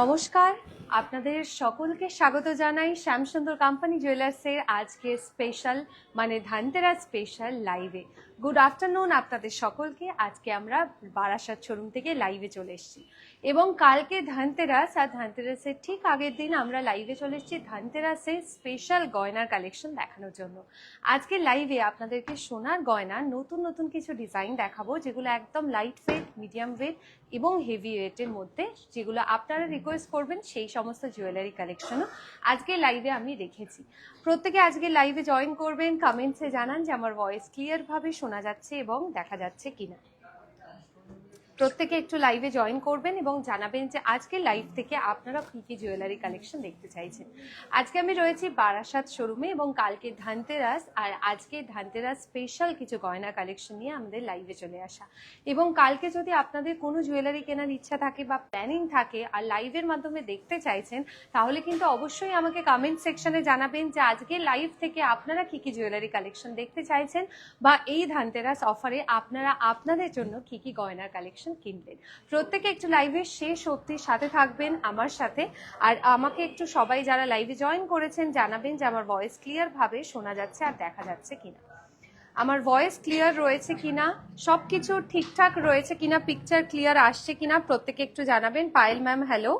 নমস্কার। আপনাদের সকলকে স্বাগত জানাই শ্যামসুন্দর কোম্পানি জুয়েলার্সের আজকে স্পেশাল মানে ধানতেরা স্পেশাল লাইভে গুড আফটারনুন আপনাদের সকলকে। আজকে আমরা বারাসাত শোরুম থেকে লাইভে চলে এসেছি। এবং কালকে ধানতেরাস আর ধানতেরাসের ঠিক আগের দিন আমরা লাইভে চলে এসেছি ধানতেরাসের স্পেশাল গয়নার কালেকশন দেখানোর জন্য। আজকে লাইভে আপনাদেরকে সোনার গয়না, নতুন নতুন কিছু ডিজাইন দেখাবো, যেগুলো একদম লাইট ওয়েট মিডিয়াম ওয়েট এবং হেভি ওয়েটের মধ্যে, যেগুলো আপনারা রিকোয়েস্ট করবেন সেই সমস্ত জুয়েলারি কালেকশনও আজকে লাইভে আমি রেখেছি প্রত্যেকে আজকে লাইভে জয়েন করবেন কমেন্টসে জানান যে আমার ভয়েস ক্লিয়ারভাবে শোনা যাচ্ছে এবং দেখা যাচ্ছে কিনা। প্রত্যেকে একটু লাইভে জয়েন করবেন এবং জানাবেন যে আজকে লাইভ থেকে আপনারা কী কী জুয়েলারি কালেকশন দেখতে চাইছেন। আজকে আমি রয়েছি বারাসাত শোরুমে এবং কালকে ধানতেরাস আর আজকে ধানতেরাস স্পেশাল কিছু গয়না কালেকশন নিয়ে আমাদের লাইভে চলে আসা। এবং কালকে যদি আপনাদের কোনো জুয়েলারি কেনার ইচ্ছা থাকে বা প্ল্যানিং থাকে আর লাইভের মাধ্যমে দেখতে চাইছেন, তাহলে কিন্তু অবশ্যই আমাকে কমেন্ট সেকশনে জানাবেন যে আজকে লাইভ থেকে আপনারা কী কী জুয়েলারি কালেকশন দেখতে চাইছেন বা এই ধানতেরাস অফারে আপনারা আপনাদের জন্য কী কী গয়নার কালেকশন কিনবেন প্রত্যেকে একটু লাইভের শেষ অবধি সাথে থাকবেন আমার সাথে। আর আমাকে একটু সবাই যারা লাইভে জয়েন করেছেন জানাবেন যে আমার ভয়েস ক্লিয়ার ভাবে শোনা যাচ্ছে আর দেখা যাচ্ছে কিনা। আমার ভয়েস ক্লিয়ার রয়েছে কিনা সব কিছু ঠিকঠাক রয়েছে কিনা পিকচার ক্লিয়ার আসছে কিনা, প্রত্যেকে একটু জানাবেন। পায়েল ম্যাম হ্যালো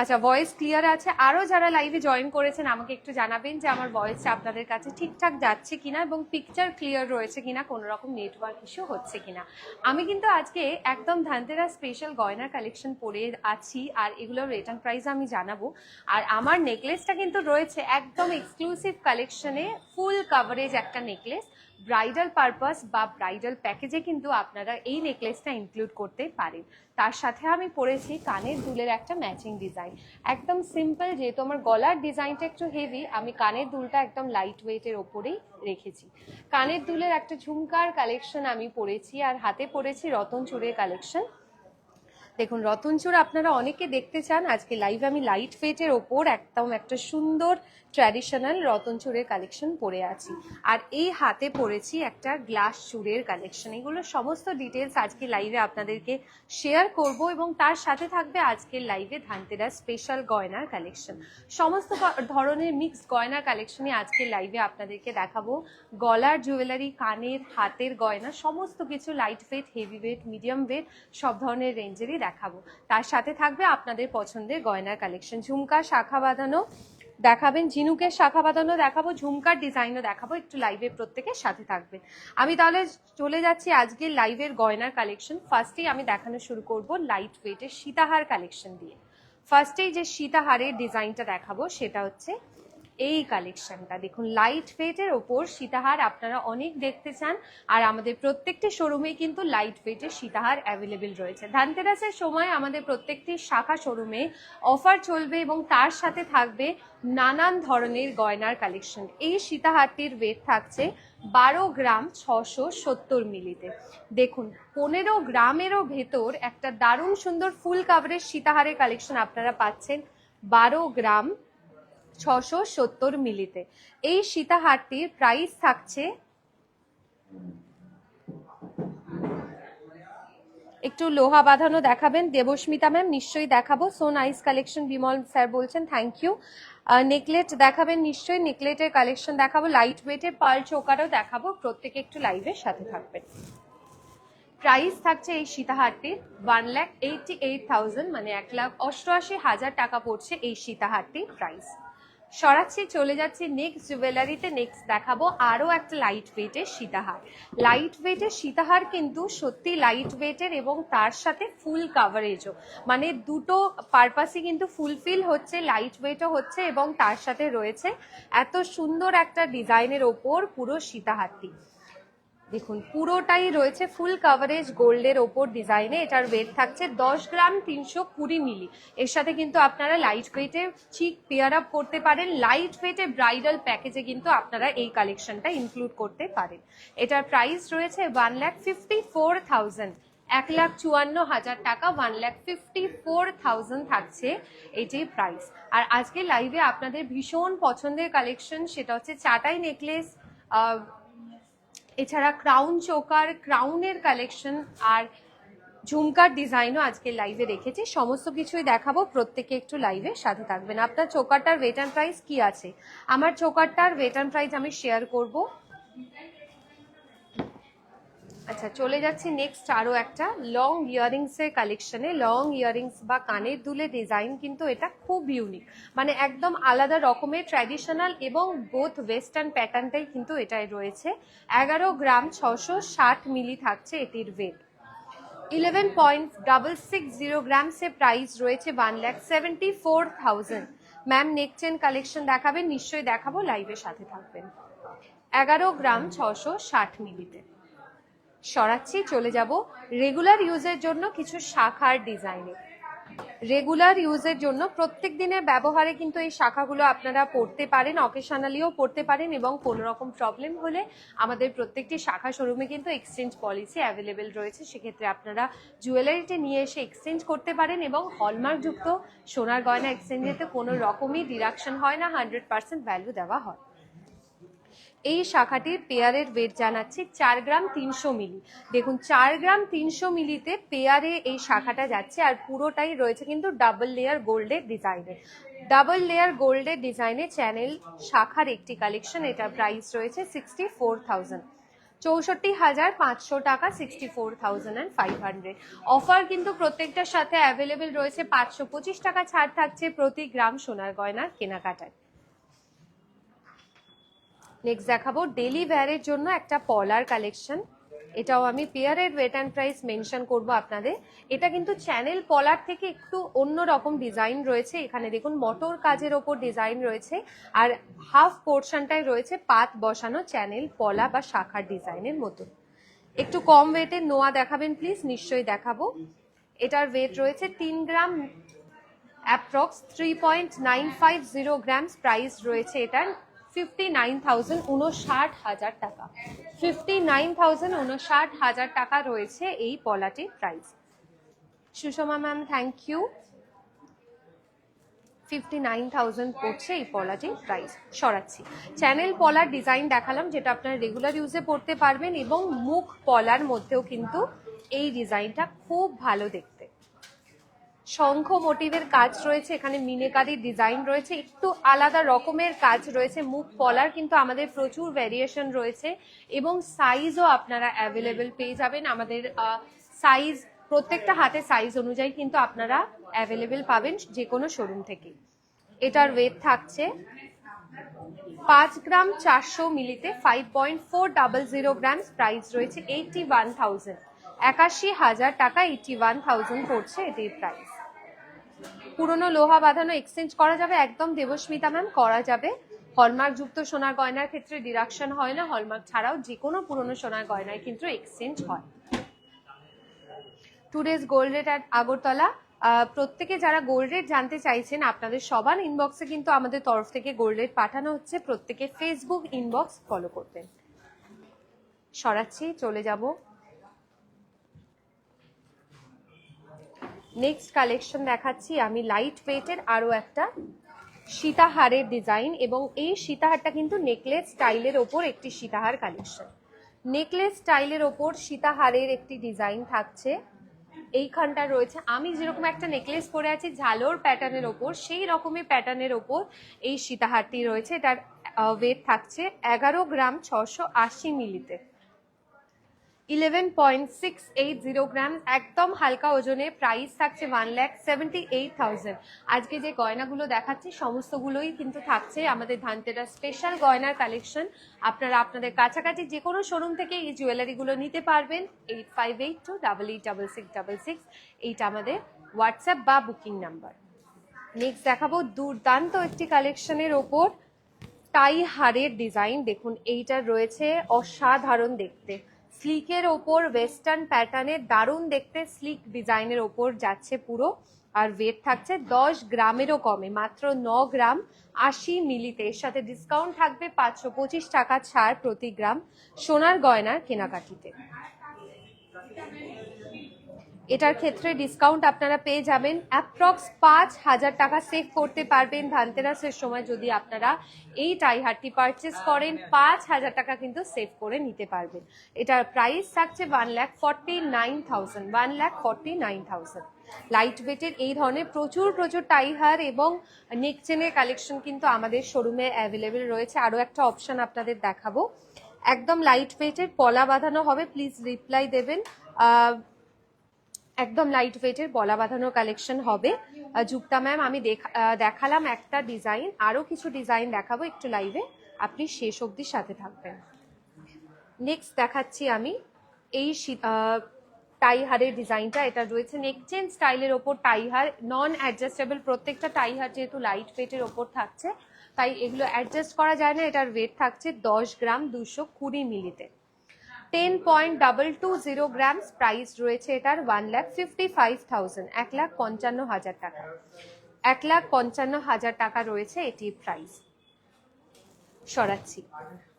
আচ্ছা ভয়েস ক্লিয়ার আছে। আরও যারা লাইভে জয়েন করেছেন, আমাকে একটু জানাবেন যে আমার ভয়েসটা আপনাদের কাছে ঠিকঠাক যাচ্ছে কিনা এবং পিকচার ক্লিয়ার রয়েছে কিনা, কোনো রকম নেটওয়ার্ক ইস্যু হচ্ছে কিনা। আমি কিন্তু আজকে একদম ধানতেরা স্পেশাল গয়নার কালেকশন পরে আছি আর এগুলোর রিটার্ন প্রাইস আমি জানাব। আর আমার নেকলেসটা কিন্তু রয়েছে একদম এক্সক্লুসিভ কালেকশনে ফুল কাভারেজ একটা নেকলেস ব্রাইডাল পারপাস বা ব্রাইডাল প্যাকেজে কিন্তু আপনারা এই নেকলেসটা ইনক্লুড করতে পারেন। তার সাথে আমি পরেছি কানের দুলের একটা ম্যাচিং ডিজাইন একদম সিম্পল যেহেতু আমার গলার ডিজাইনটা একটু হেভি আমি কানের দুলটা একদম লাইট ওয়েটের ওপরেই রেখেছি। কানের দুলের একটা ঝুমকার কালেকশন আমি পরেছি, আর হাতে পরেছি রতন চুড়ের কালেকশন দেখুন রতনচূড় আপনারা অনেকে দেখতে চান, আজকে লাইভ আমি লাইট ওয়েটের ওপর একদম একটা সুন্দর ট্র্যাডিশনাল রতনচূড়ের কালেকশন পরে আছি। আর এই হাতে পরেছি একটা গ্লাস চূড়ের কালেকশন এগুলো সমস্ত ডিটেলস আজকে লাইভে আপনাদেরকে শেয়ার করব এবং তার সাথে থাকবে আজকের লাইভে ধানতেরাস স্পেশাল গয়নার কালেকশন সমস্ত ধরনের মিক্স গয়নার কালেকশনই আজকে লাইভে আপনাদেরকে দেখাবো। গলার জুয়েলারি কানের, হাতের গয়না, সমস্ত কিছু light weight heavy weight medium weight সব ধরনের রেঞ্জেরই দেখাবো। তার সাথে থাকবে আপনাদের পছন্দের গয়নার কালেকশন ঝুমকা, শাখা বাঁধানো দেখাবেন ঝিনুকের শাখা বাঁধানো দেখাবো, ঝুমকার ডিজাইনও দেখাবো, একটু লাইভে প্রত্যেকের সাথে থাকবেন। আমি তাহলে চলে যাচ্ছি আজকের লাইভের গয়নার কালেকশন ফার্স্টেই আমি দেখানো শুরু করব লাইট ওয়েটের সীতাহার কালেকশন দিয়ে। ফার্স্টেই যে সীতাহারের ডিজাইনটা দেখাবো, সেটা হচ্ছে এই কালেকশনটা দেখুন লাইট ওয়েটের ওপর সীতাহার আপনারা অনেক দেখতে চান, আর আমাদের প্রত্যেকটি শোরুমে কিন্তু লাইট ওয়েটের সীতাহার অ্যাভেলেবেল রয়েছে। ধানতেরাসের সময় আমাদের প্রত্যেকটি শাখা শোরুমে অফার চলবে এবং তার সাথে থাকবে নানান ধরনের গয়নার কালেকশন এই সীতাহারটির ওয়েট থাকছে বারো গ্রাম ছশো সত্তর মিলিতে। দেখুন, পনেরো গ্রামেরও ভেতর একটা দারুণ সুন্দর ফুল কাভারের সীতাহারের কালেকশন আপনারা পাচ্ছেন। বারো গ্রাম ছশো সত্তর মিলিতে। এই সীতাহারটির প্রাইস থাকছে একটু লোহা বাঁধানো দেখাবেন। দেবস্মিতা ম্যাম, নিশ্চয়ই দেখাবো। So nice collection Bimal sir বলছেন থ্যাংক ইউ নেকলেট দেখাবেন নিশ্চয়ই, নেকলেটের কালেকশন দেখাবো। লাইট ওয়েটের পার্ল চোকারও দেখাবো। প্রত্যেকে একটু লাইভের সাথে থাকবেন। প্রাইস থাকছে এই সীতাহারটির one lakh eighty eight thousand মানে এক লাখ অষ্টআশি হাজার টাকা পড়ছে এই সীতাহারটির প্রাইস সরাচ্ছি, চলে যাচ্ছি নেক্সট জুয়েলারিতে নেক্সট দেখাবো আরও একটা লাইট ওয়েটের সীতাহার। লাইট ওয়েটের সীতাহার কিন্তু সত্যি লাইট ওয়েটের এবং তার সাথে ফুল কাভারেজও মানে দুটো পারপাসই কিন্তু ফুলফিল হচ্ছে লাইট ওয়েটও হচ্ছে এবং তার সাথে রয়েছে এত সুন্দর একটা ডিজাইনের ওপর পুরো সীতাহারটি। দেখুন, পুরোটাই রয়েছে ফুল কাভারেজ গোল্ডের ওপর ডিজাইনে এটার ওয়েট থাকছে দশ গ্রাম তিনশো কুড়ি মিলি। এর সাথে কিন্তু আপনারা লাইট ওয়েটে চিক পেয়ার আপ করতে পারেন। লাইট ওয়েটে ব্রাইডাল প্যাকেজে কিন্তু আপনারা এই কালেকশনটা ইনক্লুড করতে পারেন। এটার প্রাইস রয়েছে one lakh fifty four thousand এক লাখ চুয়ান্ন হাজার টাকা one lakh fifty four thousand থাকছে এটি প্রাইস আর আজকে লাইভে আপনাদের ভীষণ পছন্দের কালেকশন সেটা হচ্ছে চাটাই নেকলেস এছাড়া ক্রাউন চোকার ক্রাউনের কালেকশন আর ঝুমকার ডিজাইনও আজকে লাইভে রেখেছি। সমস্ত কিছুই দেখাবো, প্রত্যেকে একটু লাইভে সাথে থাকবেন। আপনার চোকারটার ওয়েট অ্যান্ড প্রাইস কি আছে? আমার চোকারটার ওয়েট অ্যান্ড প্রাইস আমি শেয়ার করব। আচ্ছা চলে যাচ্ছি নেক্সট আরও একটা লং ইয়ারিংস এর কালেকশনে লং ইয়ারিংস বা কানের দুলে ডিজাইন কিন্তু এটা খুব ইউনিক মানে একদম আলাদা রকমের ট্র্যাডিশনাল এবং বোথ ওয়েস্টার্ন প্যাটার্নটাই কিন্তু এটাই রয়েছে। এগারো গ্রাম ছশো ষাট মিলি থাকছে এটির weight eleven point double six zero গ্রামসে price রয়েছে one lakh seventy four thousand ma'am neck chain collection দেখাবেন, নিশ্চয়ই দেখাবো লাইভের সাথে থাকবেন। এগারো গ্রাম ছশো ষাট মিলিতে। সরাচ্ছি, চলে যাব রেগুলার ইউজের জন্য কিছু শাখার ডিজাইনে রেগুলার ইউজের জন্য প্রত্যেক দিনের ব্যবহারে কিন্তু এই শাখাগুলো আপনারা পড়তে পারেন অকেশনালিও পড়তে পারেন এবং কোনো রকম প্রবলেম হলে আমাদের প্রত্যেকটি শাখা শোরুমে কিন্তু এক্সচেঞ্জ পলিসি অ্যাভেলেবেল রয়েছে। সেক্ষেত্রে আপনারা জুয়েলারিটি নিয়ে এসে এক্সচেঞ্জ করতে পারেন এবং হলমার্কযুক্ত সোনার গয়না এক্সচেঞ্জেতে কোনো রকমই ডিডাকশন হয় না হান্ড্রেড পার্সেন্ট ভ্যালু দেওয়া হয়। এই শাখাটির পেয়ারের ওয়েট জানাচ্ছি চার গ্রাম তিনশো মিলি। দেখুন, চার গ্রাম তিনশো মিলিতে পেয়ারে এই শাখাটা যাচ্ছে আর পুরোটাই রয়েছে কিন্তু ডাবল লেয়ার গোল্ডের ডিজাইনে ডাবল লেয়ার গোল্ডের ডিজাইনে চ্যানেল শাখার একটি কালেকশন এটার প্রাইস রয়েছে সিক্সটি ফোর থাউজেন্ড চৌষট্টি হাজার পাঁচশো টাকা sixty four thousand and five hundred offer কিন্তু প্রত্যেকটার সাথে অ্যাভেলেবেল রয়েছে, পাঁচশো পঁচিশ টাকা ছাড় থাকছে প্রতি গ্রাম সোনার গয়নার কেনাকাটায়। নেক্সট দেখাবো ডেলি ওয়্যারের জন্য একটা পলার কালেকশন এটাও আমি পেয়ারের ওয়েট অ্যান্ড প্রাইস মেনশন করব আপনাদের। এটা কিন্তু চ্যানেল পলার থেকে একটু অন্য রকম ডিজাইন রয়েছে। এখানে দেখুন মটর কাজের ওপর ডিজাইন রয়েছে আর হাফ পোর্শনটাই রয়েছে পাত বসানো চ্যানেল পলা বা শাখার ডিজাইনের মতো। একটু কম ওয়েটের নোয়া দেখাবেন প্লিজ নিশ্চয়ই দেখাবো। এটার ওয়েট রয়েছে তিন gram approx three point nine five zero grams price রয়েছে এটার ফিফটি নাইন থাউজেন্ড উনষাট হাজার টাকা। ফিফটি নাইন থাউজেন্ড উনষাট হাজার টাকা রয়েছে এই পলাটির price. Sushma ma'am thank you fifty nine thousand পড়ছে এই পলাটির প্রাইস। সরাচ্ছি। চ্যানেল পলার ডিজাইন দেখালাম, যেটা আপনারা রেগুলার ইউজে পড়তে পারবেন এবং মুখ পলার মধ্যেও কিন্তু এই ডিজাইনটা খুব ভালো দেখতে। শঙ্খ মোটিভের কাজ রয়েছে, এখানে মিনেকারির ডিজাইন রয়েছে, একটু আলাদা রকমের কাজ রয়েছে, মুখ পলার কিন্তু আমাদের প্রচুর ভ্যারিয়েশন রয়েছে এবং সাইজও আপনারা অ্যাভেলেবেল পেয়ে যাবেন। আমাদের সাইজ প্রত্যেকটা হাতে সাইজ অনুযায়ী কিন্তু আপনারা অ্যাভেলেবেল পাবেন যে কোনো শোরুম থেকে। এটার ওয়েট থাকছে পাঁচ গ্রাম চারশো মিলিতে five point four double zero grams price রয়েছে এইটি ওয়ান থাউজেন্ড একাশি হাজার টাকা এইটি ওয়ান থাউজেন্ড পড়ছে এটির প্রাইস পুরনো লোহা বাঁধানো এক্সচেঞ্জ করা যাবে, একদম দেবস্মিতা ম্যাম করা যাবে। হলমার্ক যুক্ত সোনার গয়নার ক্ষেত্রে ডিডাকশন হয় না হলমার্ক ছাড়াও যে কোনো পুরনো সোনার গয়নায় কিন্তু এক্সচেঞ্জ হয়। Today's gold rate at Agartala. প্রত্যেকে যারা গোল্ড রেট জানতে চাইছেন, আপনাদের সবার ইনবক্সে কিন্তু আমাদের তরফ থেকে গোল্ড রেট পাঠানো হচ্ছে। প্রত্যেকে ফেসবুক ইনবক্স ফলো করবেন সরাচ্ছি, চলে যাব। নেক্সট কালেকশন দেখাচ্ছি, আমি লাইট ওয়েটের আরও একটা সীতাহারের ডিজাইন এবং এই সীতাহারটা কিন্তু নেকলেস স্টাইলের ওপর একটি সীতাহার কালেকশন নেকলেস স্টাইলের ওপর সীতাহারের একটি ডিজাইন থাকছে। এইখানটা রয়েছে, আমি যেরকম একটা নেকলেস পরে আছি, ঝালোর প্যাটার্নের ওপর, সেই রকমের প্যাটার্নের ওপর এই সীতাহারটি রয়েছে। এটার ওয়েট থাকছে এগারো গ্রাম ছশো আশি মিলিতে। Eleven point six eight zero gram একদম হালকা ওজনে প্রাইস থাকছে one lakh seventy eight thousand আজকে যে গয়নাগুলো দেখাচ্ছি, সমস্তগুলোই কিন্তু থাকছে আমাদের ধানতেরা স্পেশাল গয়নার কালেকশন আপনারা আপনাদের কাছাকাছি যে কোনো শোরুম থেকে এই জুয়েলারিগুলো নিতে পারবেন। Eight five eight two double eight double six double six এইটা আমাদের হোয়াটসঅ্যাপ বা বুকিং নাম্বার নেক্সট দেখাবো দুর্দান্ত একটি কালেকশনের ওপর। টাই হারের ডিজাইন দেখুন, এইটার রয়েছে অসাধারণ দেখতে। স্লিকের ওপর ওয়েস্টার্ন প্যাটার্নের দারুণ দেখতে স্লিক ডিজাইনের ওপর যাচ্ছে পুরো আর ওয়েট থাকছে দশ গ্রামেরও কমে, মাত্র ন গ্রাম আশি মিলিতে। এর সাথে ডিসকাউন্ট থাকবে পাঁচশো পঁচিশ টাকা ছাড় প্রতি গ্রাম সোনার গয়নার কেনাকাটিতে। এটার ক্ষেত্রে ডিসকাউন্ট আপনারা পেয়ে যাবেন অ্যাপ্রক্স পাঁচ হাজার টাকা সেভ করতে পারবেন ধানতেরাসের সময় যদি আপনারা এই টাইহারটি পারচেস করেন, পাঁচ হাজার টাকা কিন্তু সেভ করে নিতে পারবেন। এটার প্রাইস থাকছে one lakh forty nine thousand one lakh forty nine thousand light ওয়েটের এই ধরনের প্রচুর প্রচুর টাইহার এবং নেক চেনের কালেকশন কিন্তু আমাদের শোরুমে অ্যাভেলেবেল রয়েছে। আরও একটা অপশান আপনাদের দেখাবো। একদম লাইট ওয়েটের পলা বাঁধানো হবে। প্লিজ রিপ্লাই দেবেন। একদম লাইট ওয়েটের বলা বাঁধানো কালেকশন হবে। যুক্তা ম্যাম আমি দেখা- দেখালাম একটা ডিজাইন আরও কিছু ডিজাইন দেখাবো একটু লাইভে আপনি শেষ অবধির সাথে থাকবেন। নেক্সট দেখাচ্ছি আমি এই শি- আহ, টাই হারের ডিজাইনটা এটা রয়েছে নেক চেন স্টাইলের ওপর টাই হার নন অ্যাডজাস্টেবল প্রত্যেকটা টাই হার যেহেতু লাইট ওয়েটের ওপর থাকছে তাই এগুলো অ্যাডজাস্ট করা যায় না। এটার ওয়েট থাকছে দশ গ্রাম দুশো কুড়ি মিলিতে। Ten point double two zero grams price রয়েছে এটার one lakh fifty five thousand এক লাখ পঞ্চান্ন হাজার টাকা। এক লাখ পঞ্চান্ন হাজার টাকা রয়েছে এটির প্রাইস সরাচ্ছি।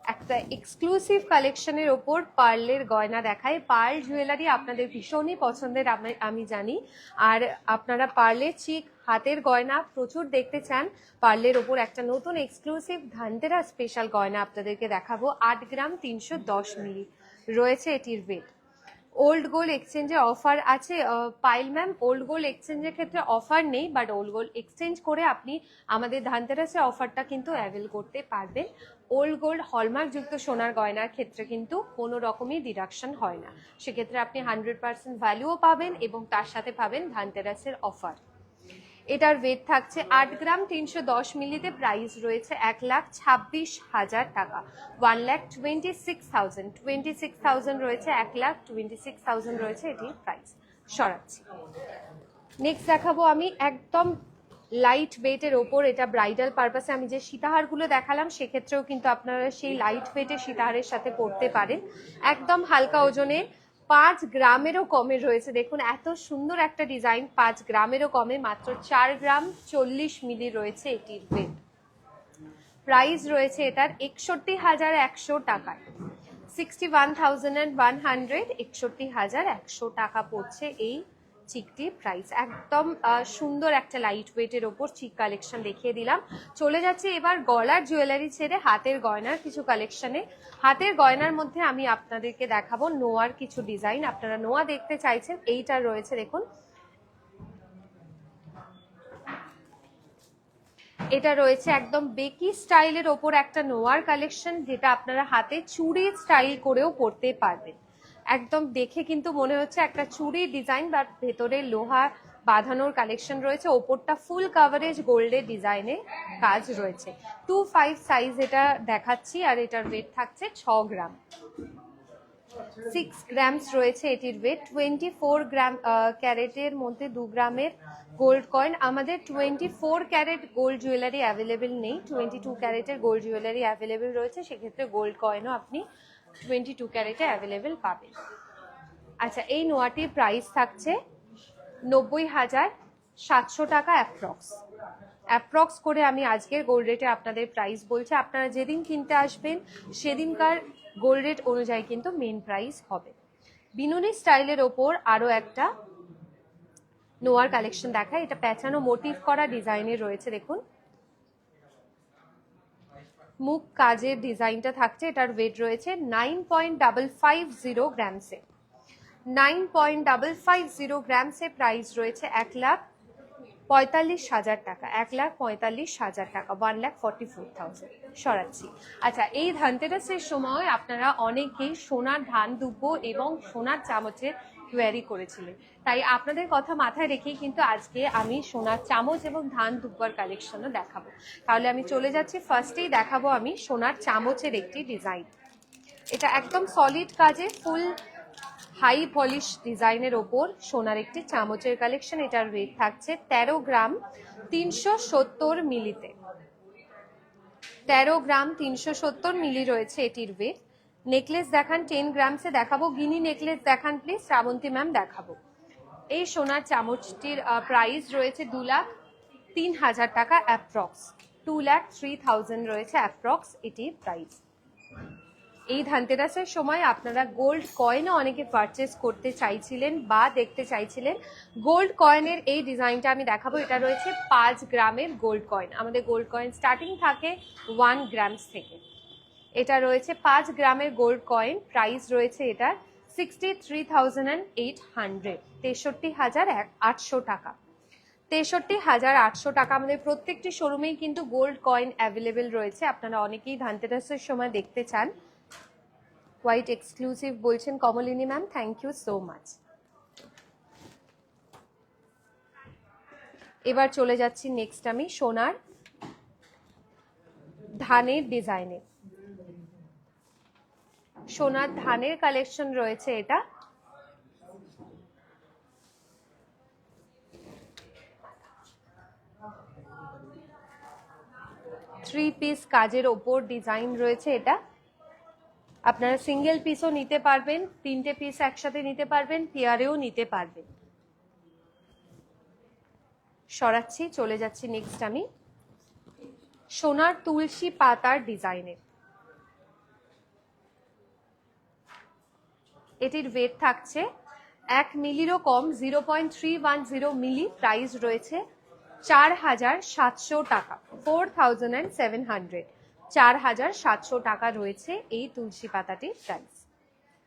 একটা এক্সক্লুসিভ কালেকশনের ওপর পার্লের গয়না দেখায়। পার্ল জুয়েলারি আপনাদের ভীষণই পছন্দের, আমি- জানি। আর আপনারা পার্লের চিক হাতের গয়না প্রচুর দেখতে চান। পার্লের ওপর একটা নতুন এক্সক্লুসিভ ধানতেরা স্পেশাল গয়না আপনাদেরকে দেখাবো। আট গ্রাম তিনশো দশ মিলি। রয়েছে এটির ওয়েট ওল্ড গোল্ড এক্সচেঞ্জে অফার আছে পাইল ম্যাম ওল্ড গোল্ড এক্সচেঞ্জের ক্ষেত্রে অফার নেই বাট ওল্ড গোল্ড এক্সচেঞ্জ করে আপনি আমাদের ধানতেরাসে অফারটা কিন্তু অ্যাভেল করতে পারবেন। ওল্ড গোল্ড হলমার্ক যুক্ত সোনার গয়নার ক্ষেত্রে কিন্তু কোনো রকমই ডিডাকশন হয় না। সেক্ষেত্রে আপনি হান্ড্রেড পার্সেন্ট ভ্যালুও পাবেন এবং তার সাথে পাবেন ধানতেরাসের অফার এটার ওয়েট থাকছে আট গ্রাম তিনশো দশ মিলিতে প্রাইস রয়েছে এক লাখ ছাব্বিশ হাজার টাকা। One lakh twenty six thousand twenty six thousand রয়েছে, এক লাখ টোয়েন্টি সিক্স থাউজেন্ড রয়েছে এটির প্রাইস সরাচ্ছি। নেক্সট দেখাবো আমি একদম লাইট ওয়েটের ওপর, এটা ব্রাইডাল পারপাসে আমি যে সীতাহারগুলো দেখালাম, সেক্ষেত্রেও কিন্তু আপনারা সেই লাইট ওয়েটের সীতাহারের সাথে পড়তে পারেন। একদম হালকা ওজনে পাঁচ গ্রামেরও কমে রয়েছে। দেখুন, এত সুন্দর একটা ডিজাইন, পাঁচ গ্রামেরও কমে, মাত্র চার গ্রাম চল্লিশ মিলি রয়েছে এটির ওয়েট প্রাইস রয়েছে এটার একষট্টি হাজার একশো টাকায়। Sixty one thousand and one hundred একষট্টি হাজার একশো টাকা পড়ছে এই চিকটির প্রাইস একদম সুন্দর একটা লাইট ওয়েটের ওপর চিক কালেকশন দেখিয়ে দিলাম। চলে যাচ্ছে এবার গলার জুয়েলারি ছেড়ে হাতের গয়নার কিছু কালেকশনে হাতের গয়নার মধ্যে আমি আপনাদেরকে দেখাবো নোয়ার কিছু ডিজাইন আপনারা নোয়া দেখতে চাইছেন, এইটা রয়েছে দেখুন। এটা রয়েছে একদম বেকি স্টাইলের ওপর একটা নোয়ার কালেকশন যেটা আপনারা হাতে চুড়ি স্টাইল করেও পরতে পারবেন। একদম দেখে কিন্তু মনে হচ্ছে একটা চুরি ডিজাইন, বাট ভেতরে লোহা বাঁধানোর কালেকশন রয়েছে। ওপরটা ফুল কাভারেজ গোল্ডের ডিজাইনে কাজ রয়েছে। টু ফাইভ সাইজ এটা দেখাচ্ছি, আর এটার ওয়েট থাকছে ছ গ্রাম। সিক্স গ্রামস রয়েছে এটির ওয়েট টোয়েন্টি ফোর গ্রাম ক্যারেটের মধ্যে দু গ্রামের গোল্ড কয়েন আমাদের twenty four carat gold jewellery available নেই। টোয়েন্টি টু ক্যারেটের গোল্ড জুয়েলারি অ্যাভেলেবেল রয়েছে। সেক্ষেত্রে গোল্ড কয়েনও আপনি টোয়েন্টি টু ক্যারেটে অ্যাভেলেবেল পাবেন। আচ্ছা এই নোয়াটির প্রাইস থাকছে নব্বই হাজার সাতশো টাকা অ্যাপ্রক্স অ্যাপ্রক্স করে আমি আজকের গোল্ড রেটে আপনাদের প্রাইস বলছি। আপনারা যেদিন কিনতে আসবেন, সেদিনকার গোল্ড রেট অনুযায়ী কিন্তু মেন প্রাইস হবে। বিনুনি স্টাইলের ওপর আরও একটা নোয়ার কালেকশন দেখায়। এটা প্যাঁচানো মোটিভ করা ডিজাইনের রয়েছে, দেখুন। মুখ কাজের ডিজাইনটা থাকছে, এটার ওয়েট রয়েছে nine point double five zero গ্রামসে nine point double five zero গ্রামসে price রয়েছে এক লাখ পঁয়তাল্লিশ হাজার টাকা, এক লাখ পঁয়তাল্লিশ হাজার টাকা one lakh forty four thousand সরাচ্ছি। আচ্ছা এই ধানতেরাসের সময় আপনারা অনেকেই সোনার ধান দুব্বো এবং সোনার চামচের কোয়ারি করেছিলেন তাই আপনাদের কথা মাথায় রেখেই কিন্তু আজকে আমি সোনার চামচ এবং ধান দুব্বার কালেকশনও দেখাবো। তাহলে আমি চলে যাচ্ছি ফার্স্টেই দেখাবো আমি সোনার চামচের একটি ডিজাইন এটা একদম সলিড কাজে ফুল হাই পলিশ ডিজাইনের ওপর সোনার একটি চামচের কালেকশন এটার ওয়েট থাকছে তেরো গ্রাম তিনশো সত্তর মিলিতে। তেরো গ্রাম তিনশো সত্তর মিলি রয়েছে এটির ওয়েট নেকলেস দেখান টেন গ্রামসে দেখাবো। গিনি নেকলেস দেখান প্লিজ শ্রাবন্তী ম্যাম দেখাবো। এই সোনার চামচটির প্রাইস রয়েছে দু লাখ তিন হাজার টাকা approx two lakh three thousand রয়েছে অ্যাপ্রক্স এটির প্রাইস এই ধানতেরাসের সময় আপনারা গোল্ড কয়েনও অনেকে পারচেস করতে চাইছিলেন বা দেখতে চাইছিলেন। গোল্ড কয়েনের এই ডিজাইনটা আমি দেখাবো। এটা রয়েছে পাঁচ গ্রামের গোল্ড কয়েন আমাদের গোল্ড কয়েন স্টার্টিং থাকে ওয়ান গ্রামস থেকে। এটা রয়েছে পাঁচ গ্রামের গোল্ড কয়েন প্রাইস রয়েছে এটার sixty three thousand and eight hundred তেষট্টি হাজার এক আটশো টাকা। তেষট্টি হাজার আটশো টাকা আমাদের প্রত্যেকটি শোরুমেই কিন্তু গোল্ড কয়েন অ্যাভেলেবেল রয়েছে। আপনারা অনেকেই ধানতেরাসের সময় দেখতে চান। হোয়াইট এক্সক্লুসিভ বলছেন Kamalini ma'am thank you so much এবার চলে যাচ্ছি নেক্সট আমি, সোনার ধানের ডিজাইনে সোনার ধানের কালেকশন রয়েছে এটা। থ্রি পিস কাজের ওপর ডিজাইন রয়েছে এটা। আপনারা সিঙ্গেল পিসও নিতে পারবেন, তিনটে পিস একসাথে নিতে পারবেন পেয়ারেও নিতে পারবেন। সরাচ্ছি, চলে যাচ্ছি নেক্সট আমি। সোনার তুলসী পাতার ডিজাইনের এটির ওয়েট থাকছে এক মিলিরও কম zero point three one zero milli price রয়েছে চার হাজার সাতশো টাকা four thousand and seven hundred চার হাজার সাতশো টাকা রয়েছে এই তুলসী পাতাটির প্রাইস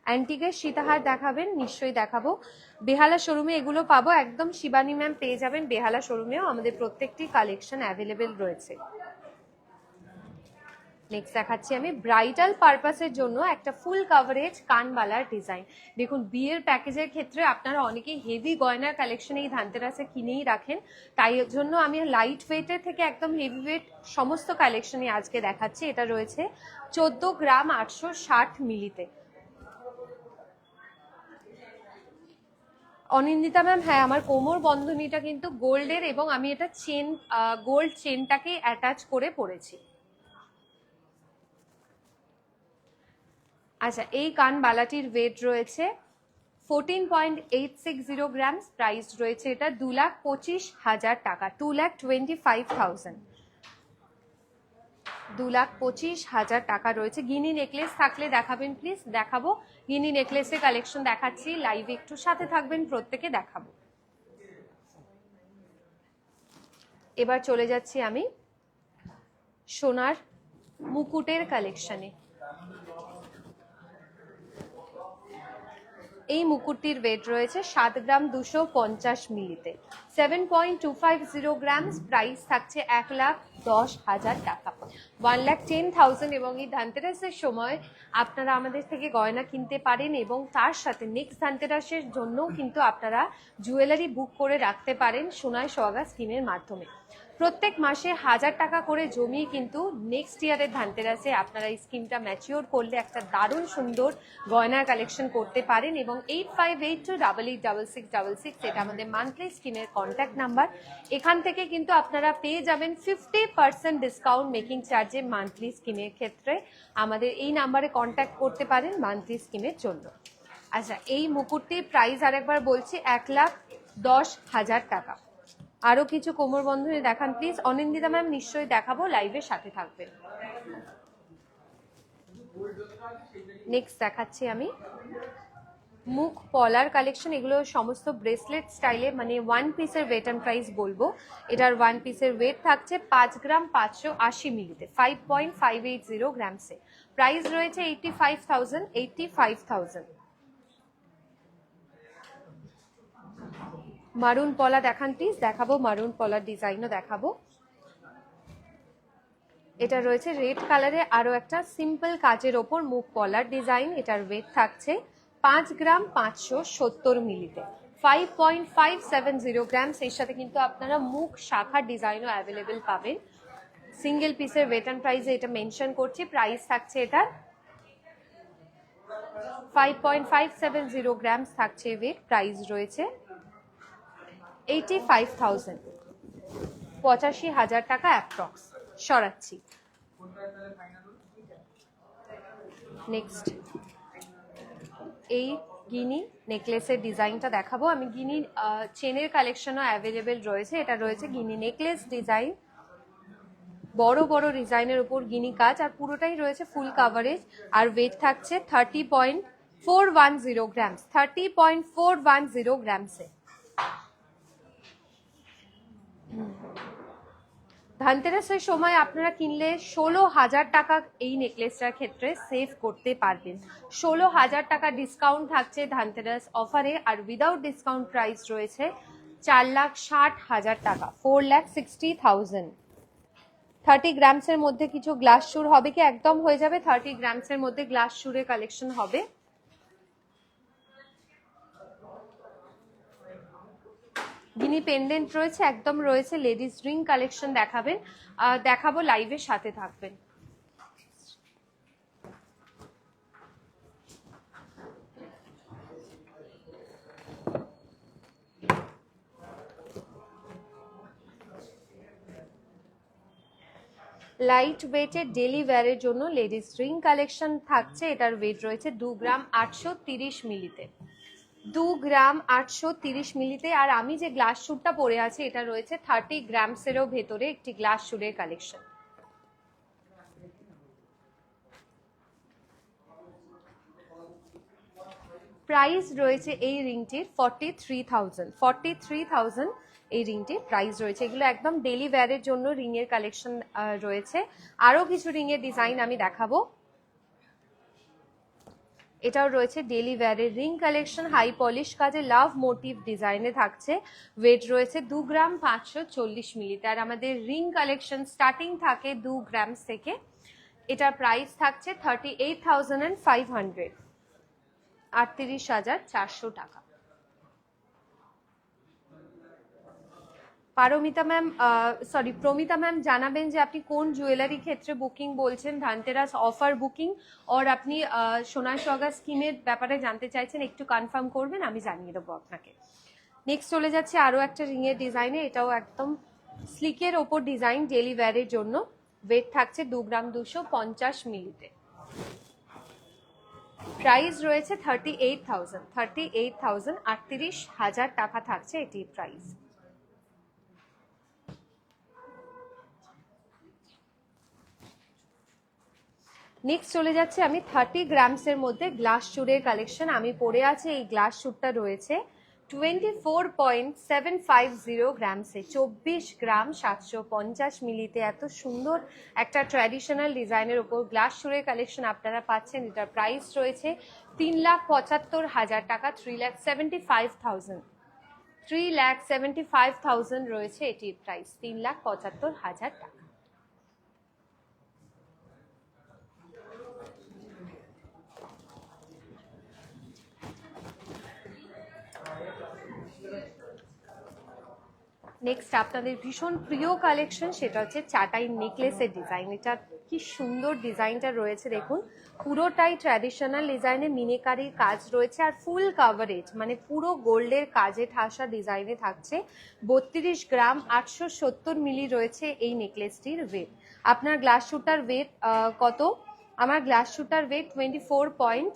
অ্যান্টিকের সীতাহার দেখাবেন, নিশ্চয়ই দেখাবো। বেহালা শোরুমে এগুলো পাবো, একদম শিবানী ম্যাম পেয়ে যাবেন। বেহালা শোরুমেও আমাদের প্রত্যেকটি কালেকশন অ্যাভেলেবেল রয়েছে। নেক্সট দেখাচ্ছি আমি ব্রাইডাল পারপাসের জন্য একটা ফুল কাভারেজ কানবালার ডিজাইন দেখুন, বিয়ের প্যাকেজের ক্ষেত্রে আপনারা অনেকেই হেভি গয়নার কালেকশন এই ধানতেরাসে কিনেই রাখেন। তাই জন্য আমি লাইট ওয়েটের থেকে একদম হেভি ওয়েট সমস্ত কালেকশনই আজকে দেখাচ্ছি। এটা রয়েছে চোদ্দ গ্রাম আটশো ষাট মিলিতে। অনিন্দিতা ম্যাম হ্যাঁ আমার কোমর বন্ধনীটা কিন্তু গোল্ডের এবং আমি এটা চেন গোল্ড চেনটাকে অ্যাটাচ করে পরেছি। আচ্ছা এই কানবালাটির ওয়েট রয়েছে fourteen point eight six zero grams price রয়েছে এটা দু লাখ পঁচিশ হাজার টাকা two lakh twenty five thousand দু লাখ পঁচিশ হাজার টাকা রয়েছে। গিনি নেকলেস থাকলে দেখাবেন প্লিজ দেখাবো। গিনি নেকলেসের কালেকশন দেখাচ্ছি লাইভে একটু সাথে থাকবেন, প্রত্যেকে দেখাবো। এবার চলে যাচ্ছি আমি সোনার মুকুটের কালেকশনে এই মুকুটটির ওয়েট রয়েছে সাত গ্রাম দুশো পঞ্চাশ মিলিতে। Seven point two five zero grams price থাকছে এক লাখ দশ হাজার টাকা। ওয়ান লাখ টেন থাউজেন্ড এবং এই ধানতেরাসের সময় আপনারা আমাদের থেকে গয়না কিনতে পারেন এবং তার সাথে নেক্সট ধানতেরাসের জন্যও কিন্তু আপনারা জুয়েলারি বুক করে রাখতে পারেন সোনায় সোয়াগা স্কিমের মাধ্যমে। প্রত্যেক মাসে হাজার টাকা করে জমিয়ে কিন্তু নেক্সট ইয়ারের ধানতেরাসে আপনারা এই স্কিমটা ম্যাচিওর করলে একটা দারুণ সুন্দর গয়নার কালেকশন করতে পারেন এবং eight five eight two double eight double six double six এটা আমাদের মান্থলি স্কিমের কন্ট্যাক্ট নাম্বার এখান থেকে কিন্তু আপনারা পেয়ে যাবেন ফিফটি পার্সেন্ট ডিসকাউন্ট মেকিং চার্জে মান্থলি স্কিমের ক্ষেত্রে। আমাদের এই নাম্বারে কন্ট্যাক্ট করতে পারেন মান্থলি স্কিমের জন্য। আচ্ছা এই মুকুটটির প্রাইস আরেকবার বলছি, এক লাখ দশ হাজার টাকা। আরও কিছু কোমর বন্ধনী দেখান প্লিজ অনিন্দিতা ম্যাম নিশ্চয়ই দেখাবো লাইভের সাথে থাকবেন। নেক্সট দেখাচ্ছি আমি। মুখ পলার কালেকশন এগুলো সমস্ত ব্রেসলেট স্টাইলে মানে ওয়ান পিসের ওয়েট অ্যান্ড প্রাইস বলব। এটার ওয়ান পিসের ওয়েট থাকছে পাঁচ গ্রাম পাঁচশো আশি মিলিতে five point five eight zero গ্রামসে price রয়েছে eighty five thousand eighty five thousand maroon পলা দেখান প্লিজ দেখাবো মারুন পলার ডিজাইনও দেখাবো। এটা রয়েছে রেড কালারে আরও একটা সিম্পল কাজের ওপর মুখ পলার ডিজাইন। এটার ওয়েট থাকছে পাঁচ গ্রাম পাঁচশো সত্তর মিলিতে। Five point five seven zero grams এর সাথে কিন্তু আপনারা মুখ শাখার ডিজাইনও অ্যাভেলেবেল পাবেন। সিঙ্গেল পিসের ওয়েট অ্যান্ড প্রাইসে এটা মেনশন করছি প্রাইস থাকছে এটার five point five seven zero grams থাকছে ওয়েট প্রাইস রয়েছে। এইটি ফাইভ থাউজেন্ড পঁচাশি হাজার টাকা অ্যাপ্রক্স সরাচ্ছি। নেক্সট এই গিনি নেকলেসের ডিজাইনটা দেখাবো। আমি গিনি চেনের কালেকশনও অ্যাভেলেবেল রয়েছে। এটা রয়েছে গিনি নেকলেস ডিজাইন বড় বড় ডিজাইনের উপর গিনি কাজ। আর পুরোটাই রয়েছে ফুল কাভারেজ আর ওয়েট থাকছে thirty point four one zero grams thirty point four one zero গ্রামসে ধানতেরাসের সময় আপনারা কিনলে ষোলো হাজার টাকা এই নেকলেসটার ক্ষেত্রে সেভ করতে পারবেন। ষোলো হাজার টাকা ডিসকাউন্ট থাকছে ধানতেরাস অফারে আর উইদাউট ডিসকাউন্ট প্রাইস রয়েছে চার লাখ ষাট হাজার টাকা four lakh sixty thousand thirty গ্রামসের মধ্যে কিছু গ্লাস শুর হবে কি? একদম হয়ে যাবে। থার্টি গ্রামসের মধ্যে গ্লাস শুরের কালেকশন হবে। গিনি পেন্ডেন্ট রয়েছে, একদম রয়েছে লেডিস রিং কালেকশন দেখাবেন। দেখাবো লাইভের সাথে থাকবেন। লাইট ওয়েটের ডেলি জন্য লেডিস রিং কালেকশন থাকছে। এটার ওয়েট রয়েছে দু গ্রাম আটশো তিরিশ মিলিতে। দু গ্রাম আটশো তিরিশ মিলিতে, আর আমি যে গ্লাস শুটটা পরে আছি, এটা রয়েছে থার্টি গ্রামসেরও ভেতরে একটি গ্লাস শুটের কালেকশন প্রাইস রয়েছে এই রিংটির forty three thousand forty three thousand এই রিংটির প্রাইস রয়েছে। এগুলো একদম ডেলি জন্য রিংয়ের কালেকশন রয়েছে। আরও কিছু রিংয়ের ডিজাইন আমি দেখাবো। এটাও রয়েছে ডেলি ওয়্যারের রিং কালেকশন হাই পলিশ কাজে লাভ মোটিভ ডিজাইনে থাকছে। ওয়েট রয়েছে দু গ্রাম পাঁচশো চল্লিশ মিলিতে আর আমাদের রিং কালেকশন স্টার্টিং থাকে দু গ্রামস থেকে। এটার প্রাইস থাকছে thirty eight thousand and five hundred আটত্রিশ হাজার চারশো টাকা। Paramita ma'am sorry Pramita ma'am জানাবেন যে আপনি কোন জুয়েলারি ক্ষেত্রে বুকিং বলছেন, ধানতেরাস অফার বুকিং ওর আপনি সোনার সগা স্কিমের ব্যাপারে জানতে চাইছেন, একটু কনফার্ম করবেন, আমি জানিয়ে দেবো আপনাকে। নেক্সট চলে যাচ্ছে আরও একটা রিংয়ের ডিজাইনে এটাও একদম স্লিকের ওপর ডিজাইন ডেলি জন্য। ওয়েট থাকছে দু গ্রাম দুশো পঞ্চাশ মিলিতে। প্রাইস রয়েছে thirty eight thousand thirty eight thousand আটত্রিশ হাজার টাকা থাকছে এটির প্রাইস নেক্সট চলে যাচ্ছে, আমি থার্টি গ্রামসের মধ্যে গ্লাস শুটের কালেকশন আমি পরে আছি, এই গ্লাস শুটটা রয়েছে। Twenty four point seven five zero গ্রামসে চব্বিশ গ্রাম সাতশো পঞ্চাশ মিলিতে এত সুন্দর একটা ট্র্যাডিশনাল ডিজাইনের ওপর গ্লাস শুরের কালেকশন আপনারা পাচ্ছেন, এটার প্রাইস রয়েছে তিন লাখ পঁচাত্তর হাজার টাকা three lakh seventy five thousand three lakh seventy five thousand রয়েছে এটির প্রাইস তিন লাখ পঁচাত্তর হাজার টাকা। নেক্সট আপনাদের ভীষণ প্রিয় কালেকশন সেটা হচ্ছে চাটাই নেকলেসের ডিজাইন এটা কি সুন্দর ডিজাইনটা রয়েছে, দেখুন। পুরোটাই ট্র্যাডিশনাল ডিজাইনে মিনেকারির কাজ রয়েছে, আর ফুল কাভারেজ মানে পুরো গোল্ডের কাজে ঠাসা ডিজাইনে থাকছে। বত্রিশ গ্রাম আটশো সত্তর মিলি রয়েছে এই নেকলেসটির ওয়েট আপনার গ্লাস শুটার ওয়েট কত? আমার glass shooter weight twenty four point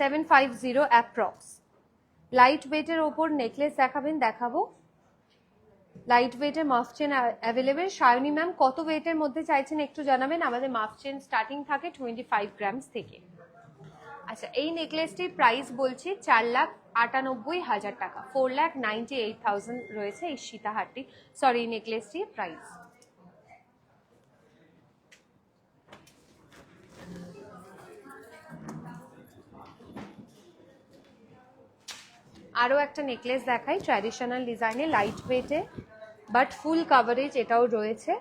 seven five zero approx light ওয়েটের ওপর নেকলেস দেখাবেন, দেখাবো। লাইট ওয়েটের মাফ চেন অ্যাভেলেবেল সায়নী ম্যাম কত ওয়েটের মধ্যে চাইছেন একটু জানাবেন? আমাদের মাফ চেন স্টার্টিং থাকে টোয়েন্টি ফাইভ গ্রামস থেকে। আচ্ছা এই নেকলেসটির প্রাইস বলছি চার লাখ আটানব্বই হাজার টাকা। Four lakh ninety eight thousand রয়েছে এই সীতাহারটি। সরি এই নেকলেসটির প্রাইস আরও একটা নেকলেস দেখাই ট্র্যাডিশনাল ডিজাইনে লাইট ওয়েটে বাট ফুল কাভারেজ এটাও রয়েছে।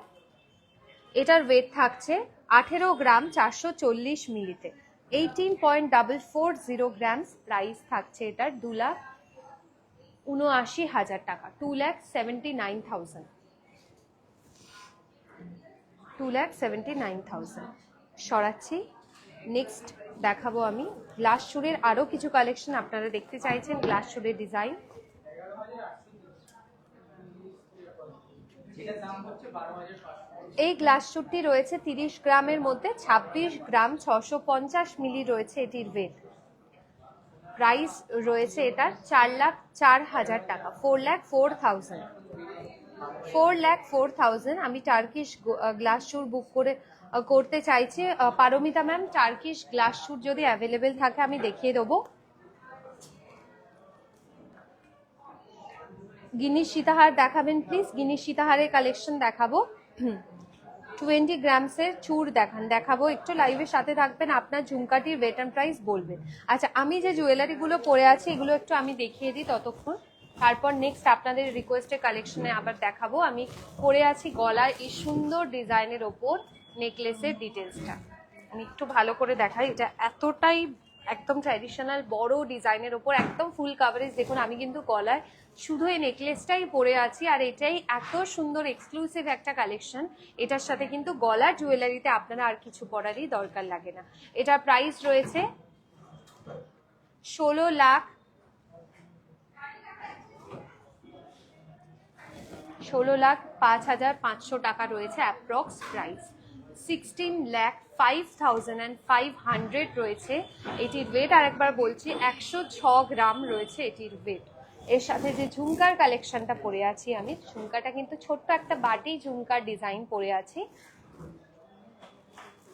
এটার ওয়েট থাকছে আঠেরো গ্রাম চারশো চল্লিশ মিলিতে। Eighteen point double four zero grams price থাকছে এটার দু লাখ উনআশি হাজার টাকা two lakh seventy nine thousand two lakh seventy nine thousand সরাচ্ছি next দেখাবো আমি। গ্লাস শুরের আরও কিছু কালেকশন আপনারা দেখতে চাইছেন, গ্লাস শুরের ডিজাইন এই গ্লাস শুটটি রয়েছে তিরিশ গ্রামের মধ্যে, ছাব্বিশ গ্রাম ছশো পঞ্চাশ মিলি রয়েছে এটির ওয়েট প্রাইস রয়েছে এটার চার লাখ চার হাজার টাকা four lakh four thousand four lakh four thousand আমি টার্কিশ গ্লাস শুর বুক করে করতে চাইছি। পারমিতা ম্যাম টার্কিশ গ্লাস শুট যদি অ্যাভেলেবেল থাকে, আমি দেখিয়ে দেবো। গিনিস সীতাহার দেখাবেন প্লিজ গিনিস সীতাহারের কালেকশন দেখাবো। টোয়েন্টি গ্রামসের চুর দেখান, দেখাবো। একটু লাইভের সাথে থাকবেন, আপনার ঝুমকাটির অ্যান্ড প্রাইস বলবেন। আচ্ছা আমি যে জুয়েলারিগুলো পরে আছি, এগুলো একটু আমি দেখিয়ে দিই ততক্ষণ। তারপর নেক্সট আপনাদের রিকোয়েস্টের কালেকশনে আবার দেখাবো। আমি পরে আছি গলায় এই সুন্দর ডিজাইনের ওপর। নেকলেসের ডিটেলসটা আমি একটু ভালো করে দেখাই, এটা এতটাই একদম ট্র্যাডিশনাল বড় ডিজাইনের ওপর একদম ফুল কাভারেজ দেখুন, আমি কিন্তু গলায় শুধু এই নেকলেসটাই পরে আছি আর এটাই এত সুন্দর এক্সক্লুসিভ একটা কালেকশন এটার সাথে কিন্তু গলার জুয়েলারিতে আপনারা আর কিছু পরারই দরকার লাগে না। এটার প্রাইস রয়েছে ষোলো লাখ ষোলো লাখ পাঁচ হাজার পাঁচশো টাকা রয়েছে approx price sixteen lakh five thousand and five hundred রয়েছে এটির ওয়েট আরেকবার বলছি, একশো ছ গ্রাম রয়েছে এটির ওয়েট এর সাথে যে ঝুমকার কালেকশনটা পরে আছি আমি, ঝুমকাটা কিন্তু ছোট্ট একটা বাটি ঝুমকার ডিজাইন পরে আছি।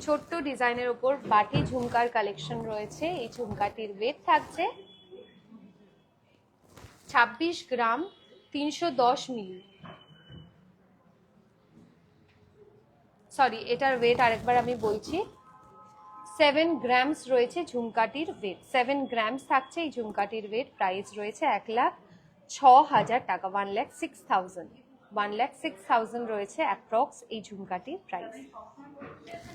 ছোট্ট ডিজাইনের ওপর বাটি ঝুমকার কালেকশন রয়েছে, এই ঝুমকাটির ওয়েট থাকছে ছাব্বিশ গ্রাম তিনশো দশ মিলি। সরি এটার ওয়েট আরেকবার আমি বলছি। সেভেন গ্রামস রয়েছে ঝুমকাটির ওয়েট সেভেন গ্রামস থাকছে এই ঝুমকাটির ওয়েট প্রাইস রয়েছে এক লাখ ছ হাজার টাকা। One lakh six thousand one lakh six thousand রয়েছে অ্যাপ্রক্স এই ঝুমকাটির প্রাইস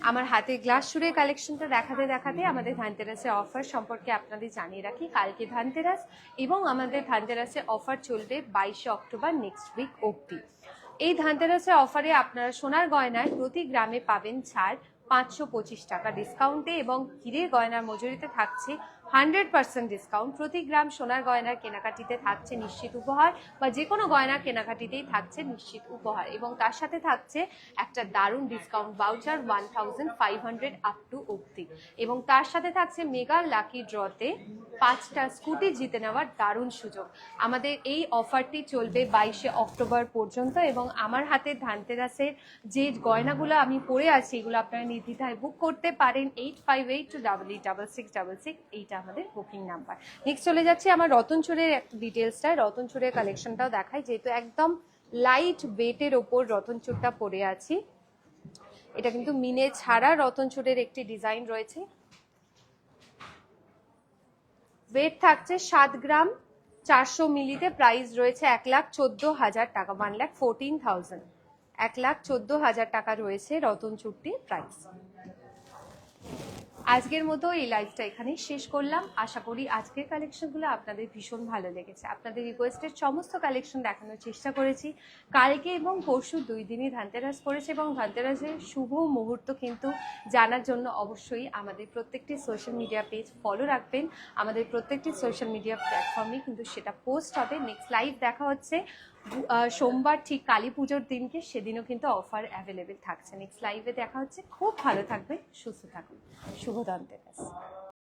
আমার হাতে গ্লাস শুরের কালেকশনটা দেখাতে দেখাতে আমাদের ধানতেরাসের অফার সম্পর্কে আপনাদের জানিয়ে রাখি। কালকে ধানতেরাস এবং আমাদের ধানতেরাসের অফার চলবে বাইশে অক্টোবর নেক্সট উইক অবধি। এই ধানতেরাসের অফারে আপনারা সোনার গয়নায় প্রতি গ্রামে পাবেন ছাড় পাঁচশো পঁচিশ টাকা ডিসকাউন্টে এবং হিরের গয়নার মজুরিতে থাকছে হান্ড্রেড পার্সেন্ট ডিসকাউন্ট। প্রতি গ্রাম সোনার গয়নার কেনাকাটিতে থাকছে নিশ্চিত উপহার বা যে কোনো গয়না কেনাকাটিতেই থাকছে নিশ্চিত উপহার এবং তার সাথে থাকছে একটা দারুণ discount voucher one thousand five hundred up to অব্দি এবং তার সাথে থাকছে মেগা লাকি ড্রতে পাঁচটা স্কুটি জিতে নেওয়ার দারুণ সুযোগ। আমাদের এই অফারটি চলবে বাইশে অক্টোবর পর্যন্ত এবং আমার হাতে ধানতেরাসের যে গয়নাগুলো আমি পরে আছি, এগুলো আপনারা নির্দ্বিধায় বুক করতে পারেন eight five eight two double eight double six double six এইটা আমাদের বুকিং নাম্বার নেক্সট চলে যাচ্ছি আমার রতনচুরের ডিটেলসটা রতনচুরের কালেকশনটাও দেখাই, যেহেতু একদম লাইট ওয়েটের ওপর রতনচুরটা পরে আছি। এটা কিন্তু মিনে ছাড়া রতনচুরের একটি ডিজাইন রয়েছে। ওয়েট থাকছে সাত গ্রাম, চারশো মিলিতে প্রাইস রয়েছে এক লাখ চোদ্দ হাজার টাকা ওয়ান লাখ ফোরটিন থাউজেন্ড এক লাখ চোদ্দ হাজার টাকা রয়েছে রতন প্রাইস আজকের মতো এই লাইভটা এখানেই শেষ করলাম। আশা করি আজকের কালেকশনগুলো আপনাদের ভীষণ ভালো লেগেছে। আপনাদের রিকোয়েস্টের সমস্ত কালেকশন দেখানোর চেষ্টা করেছি। কালকে এবং পরশু দুই দিনই ধানতেরাস পড়েছে এবং ধানতেরাসের শুভ মুহূর্ত কিন্তু জানার জন্য অবশ্যই আমাদের প্রত্যেকটি সোশ্যাল মিডিয়া পেজ ফলো রাখবেন। আমাদের প্রত্যেকটি সোশ্যাল মিডিয়া প্ল্যাটফর্মে কিন্তু সেটা পোস্ট হবে। নেক্সট লাইভ দেখা হচ্ছে। সোমবার ঠিক কালী পুজোর দিনকে সেদিনও কিন্তু অফার অ্যাভেলেবেল থাকছে। নেক্সট লাইভে দেখা হচ্ছে। খুব ভালো থাকবে সুস্থ থাকুন। শুভ ধনতেরাস